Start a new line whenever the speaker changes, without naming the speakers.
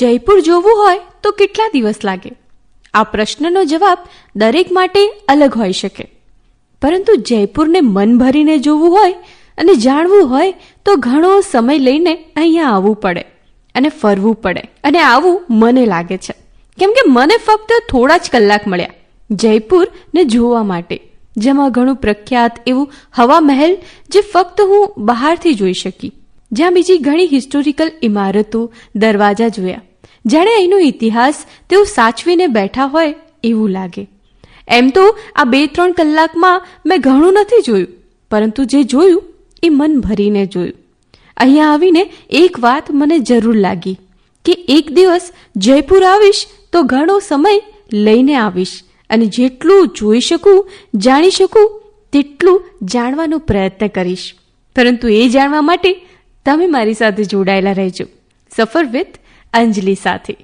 જયપુર જોવું હોય તો કેટલા દિવસ લાગે? આ પ્રશ્નનો જવાબ દરેક માટે અલગ હોઈ શકે. પરંતુ જયપુરને મન ભરીને જોવું હોય અને જાણવું હોય તો ઘણો સમય લઈને અહીંયા આવવું પડે અને ફરવું પડે અને આવું મને લાગે છે. કેમ કે મને ફક્ત થોડા જ કલાક મળ્યા જયપુરને જોવા માટે, જેમાં ઘણું પ્રખ્યાત એવું હવા મહેલ જે ફક્ત હું બહારથી જોઈ શકી. જ્યાં બીજી ઘણી હિસ્ટોરિકલ ઇમારતો દરવાજા જોયા. જાણે અહીંનો ઇતિહાસ તેઓ સાચવીને બેઠા હોય એવું લાગે. એમ તો આ બે ત્રણ કલાકમાં મેં ઘણું નથી જોયું, પરંતુ જે જોયું એ મન ભરીને જોયું. અહીંયા આવીને એક વાત મને જરૂર લાગી કે એક દિવસ જયપુર આવીશ તો ઘણો સમય લઈને આવીશ અને જેટલું જોઈ શકું, જાણી શકું, તેટલું જાણવાનો પ્રયત્ન કરીશ. પરંતુ એ જાણવા માટે તમે મારી સાથે જોડાયેલા રહેજો. સફર વિથ અંજલિ સાથે.